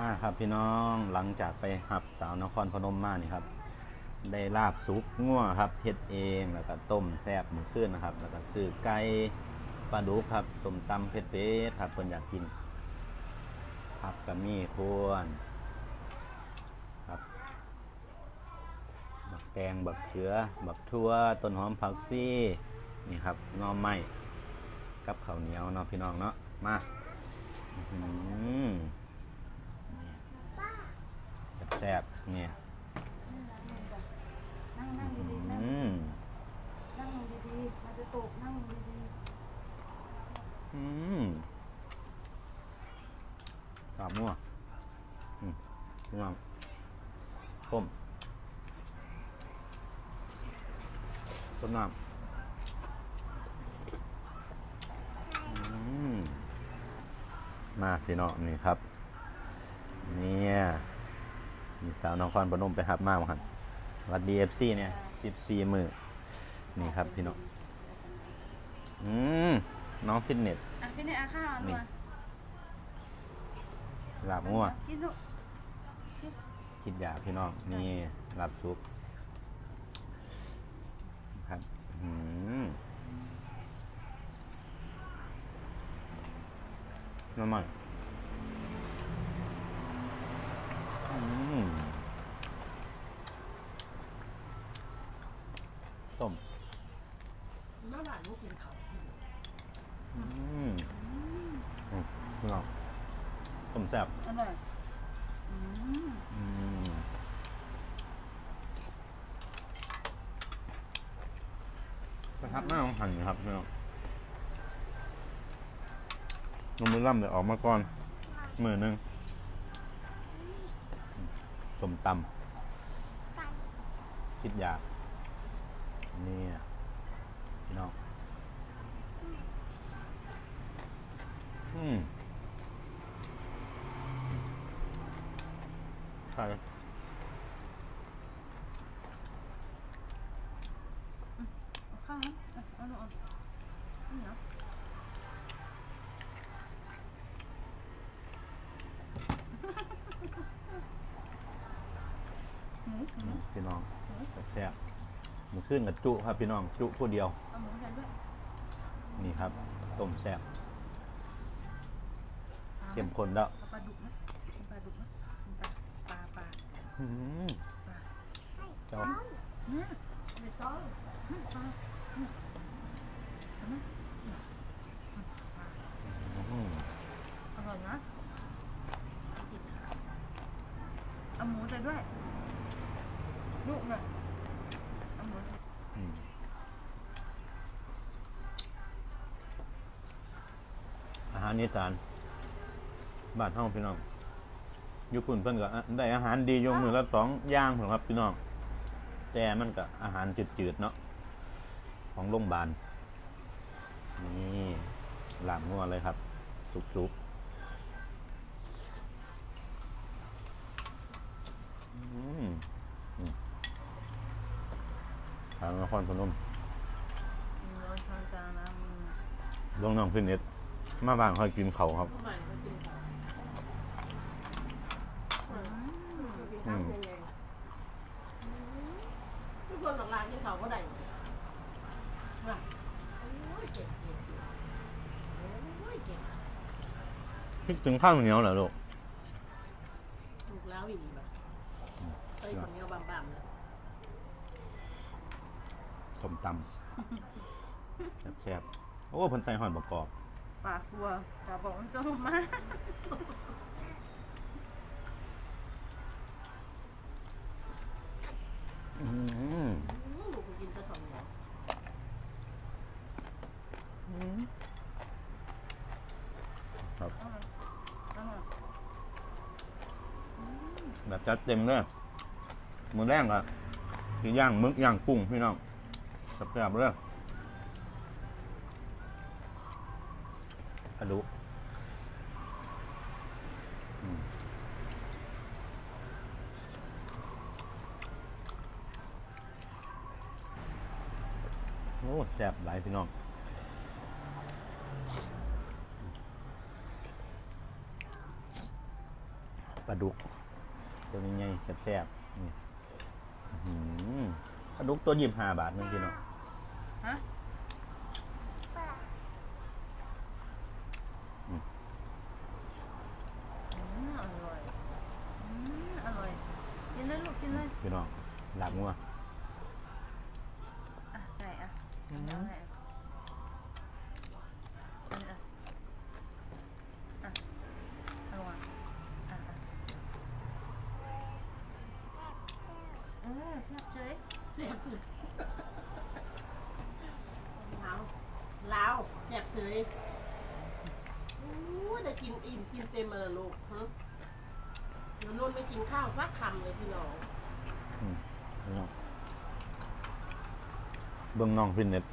มาครับพี่น้องหลังจากไปหับสาวนครพนมมานี่ครับ ได้ลาบซุปงัวครับเฮ็ดเองแล้วก็ต้มแซ่บมือขึ้นนะครับ แล้วก็ซื้อไก่ปลาดุกครับต้มตำเผ็ดเป็ดครับคนอยากกินครับก็มีทวนครับบักแตงบักเขือบักทั่วต้นหอมผักซี่นี่ครับน่อไม้กับข้าวเหนียวเนาะพี่น้องเนาะมาอื้อหือนี่ แซ่บๆเนี่ยนั่งนั่งดีๆนั่งอืมนั่งดีๆมันจะตกนั่งดีอืมกาบมั่วอืมพี่น้องต้มต้มน้ำอืมมาพี่น้องนี่ครับ เนี่ย มีสาวนครพนมไปหับมากครับวัดดีเอฟซีเนี่ยสิบสี่มือนี่ครับพี่น้องอืมน้องฟิตเนสๆอะพี่เนี่ยอาข้าวนี่มาลาบงัวกินลูกคิดอยากพี่น้องนี่ลาบซุปครับอืมน้ำมัน ต้มเมื่อวานลูกกินเขาที่อืมอืมพี่น้องต้มแซ่บอร่อยอืมอืมประทับหน้าของหันครับพี่น้องนมมือล่ำเดี๋ยวออกมาก่อนมือหนึง มตำคิดอยากเนี่ยพี่น้องอืมใช่ข้าวนะเอาลูเอานี่เหรอหมูหมู พี่น้องแซ่บๆมันขึ้นกับจุครับพี่น้องจุผู้เดียว เอาหมูใส่ด้วยนี่ครับ ต้มแซ่บอาไหเข้มข้นแล้วเอาปลาดุกไหมเอาปลาดุกไหมปลาปลาปลาอืมปลาเจ้าเนี่ยไม่ต้องอืมปลาเนี่ยใช่ไหมอืมอร่อยนะเอาหมูใส่ด้วย ลูกเนี่ยเอาหมูอืมอาหารนิสานบ้านห้องพี่น้องญี่ปุ่นเพิ่นก็ได้อาหารดีอยมือละสองอย่างผมครับพี่น้อง แต่มันก็อาหารจืดๆเนาะของโรงพยาบาลนี่หลามงัวเลยครับ สุกๆอืมอืมทางนครพนมร้อนช้อนกลางนะมึงลงน้องพินิดมาบ้านคอยกินเขาวครับทำไมเขากินเขาอืมทำยังไงทุกคนหลักลานกินเขาก็ได้น่ะโอ้ยเก่งเก่งเก่งโอ้ยเก่งคิดถึงข้าวเหนียวเหรอลูก ลูกแล้วอีกดีป่ะเคยคนเดียวบางๆเลย สมตำแซ่บๆโอ้เพันใส่หอยประกอบ ปากกลัวจะบอกมันจะมาอืมอืมลูกก็กินแค่สองเดียวครับอร่อยอร่อยแบบจัดเต็มเลยมือแรกอะคือย่างมึกย่างกุ้งพี่น้อง แซ่บๆเลยอะดูอืมโอ้แซ่บหลายพี่น้องอปลาดุก ตัวนี้ไงแซ่บๆนี่อื้อหือปลาดุกตัวยี่สิบห้าบาทนึงพี่น้อง ฮะอืมอืมอร่อยอืมอร่อยกินเลยลูก ลาวแซ่บเสยอู้ได้กินอิ่มกินเต็มมาแล้วลูกฮะเดี๋ยวนุ่นไม่กินข้าวสักคำเลยพี่น้องอืมพี่น้องเบื้องน้องฟินเน็ต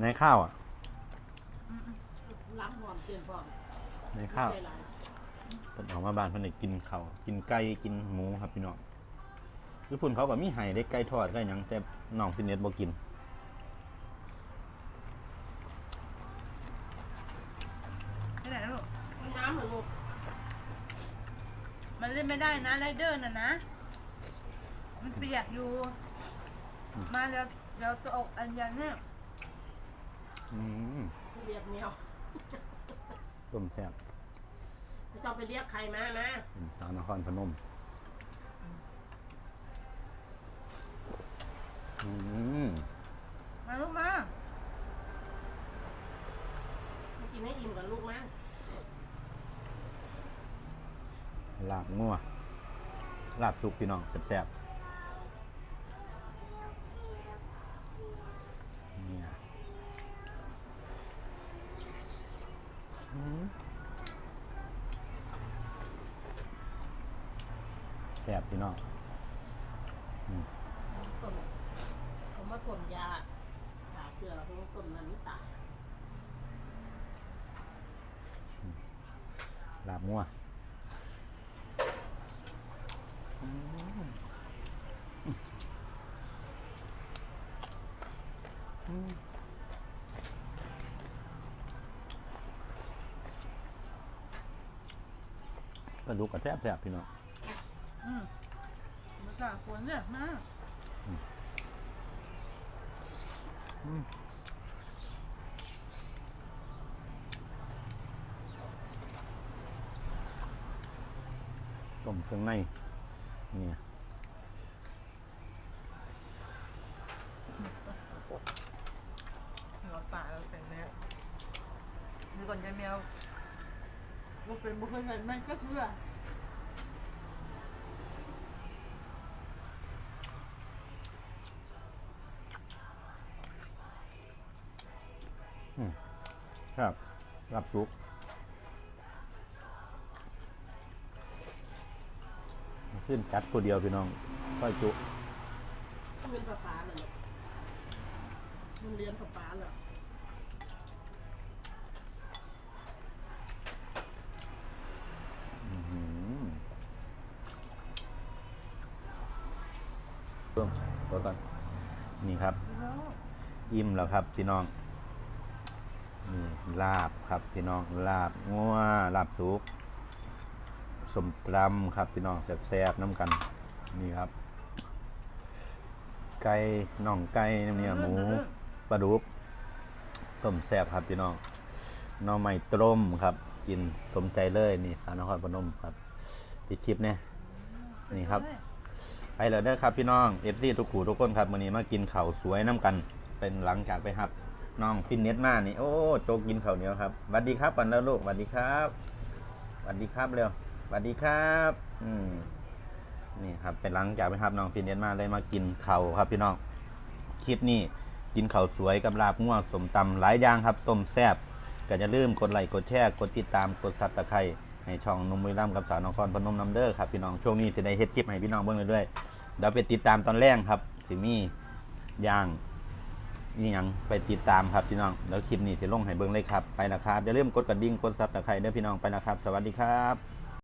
ในข้าวอะล้ำหอมเต็มพร้อมในข้าวใจหลายเพิ่นออกมาบ้านเพิ่นได้กินข้าวกินไก่กินหมูครับพี่น้องญี่ปุ่นเขาก็มีไห้ได้ไก่ทอดไก่หยังแต่น้องฟินเน็ตบ่กิน ไม่ได้นะไรเดอร์น่ะนะ มันเปียกอยู่ มาเดี๋ยวเดี๋ยวตัวออกอันยันเนี่ยอืมเรียกแมวต้มแซ่บไม่ต้องไปเรียกใครมามาเป็นสาวนครพนมอืมมาลูกมามากินให้อิ่มกับลูกมา ลาบงัว ลาบสุกพี่น้องแซ่บๆเนี่ยอืมแซ่บพี่น้องต้นเขามาต้นยาหาเสือเขาต้นนั้นไม่ตายลาบงัว กระดูกกระแทบแซ่บพี่น้องอืมมาจากฝนเนี่ยมากต้มเครื่องใน นี่ยหัวป่าเราเสร็จแล้วเดี๋ยวก่อนจะแมวบุกเป็นบุกเป็นมันก็เชื่อครับรับซุป ขึ้นจัดคนเดียวพี่น้องค่อยจุมันเป็นปลาปลาเลยลูกมันเรียนปลาปลาเลยอื้อหือเพิ่มตัวก่อนนี่ครับแล้วอิ่มแล้วครับพี่น้องนี่ลาบครับพี่น้องลาบงัวลาบสุก สมตำครับพี่น้องแซ่บๆน้ำกันนี่ครับ ไก่น่องไก่เนี่ยหมูปลาดุกต้มแซ่บครับพี่น้องน่องไม้ต้มครับ กินสมใจเลยนี่สานครพนมครับปิดคลิปเนี่ยนี่ครับไปเลยเด้อครับพี่น้องเอฟซีทุกขู่ทุกคนครับวันนี้มากินข้าวสวยน้ำกัน เป็นหลังจากไปครับน้องฟินเน็ตมานี่โอ้โจกกินข้าวเหนียวครับสวัสดีครับปันแล้วลูกสวัสดีครับสวัสดีครับเร็ว สวัสดีครับอืมนี่ครับเป็นหลังจากไปครับน้องฟินเดนมาเลยมากินเข้าครับพี่น้องคลิปนี้กินเข้าสวยกับลาบง่วงสมตำหลายอย่างครับต้มแซ่บก็จะลืมกดไลค์กดแชร์กดติดตามกดซับตะไคร้ให้ช่องนุ่มบุรีรัมกับสาวนครพนมน้ำเด้อครับพี่น้องช่วงนี้จะได้เฮ็ดคลิปให้พี่น้องเบิ่งเรื่อยๆเดี๋ยวไปติดตามตอนแรกครับสิมีย่างนี่ยังไปติดตามครับพี่น้องแล้วคลิปนี้จะลงให้เบิ่งเลยครับไปนะครับอย่าลืมกดกระดิ่งกดซับตะไคร้เด้อพี่น้องไปนะครับ สวัสดีครับ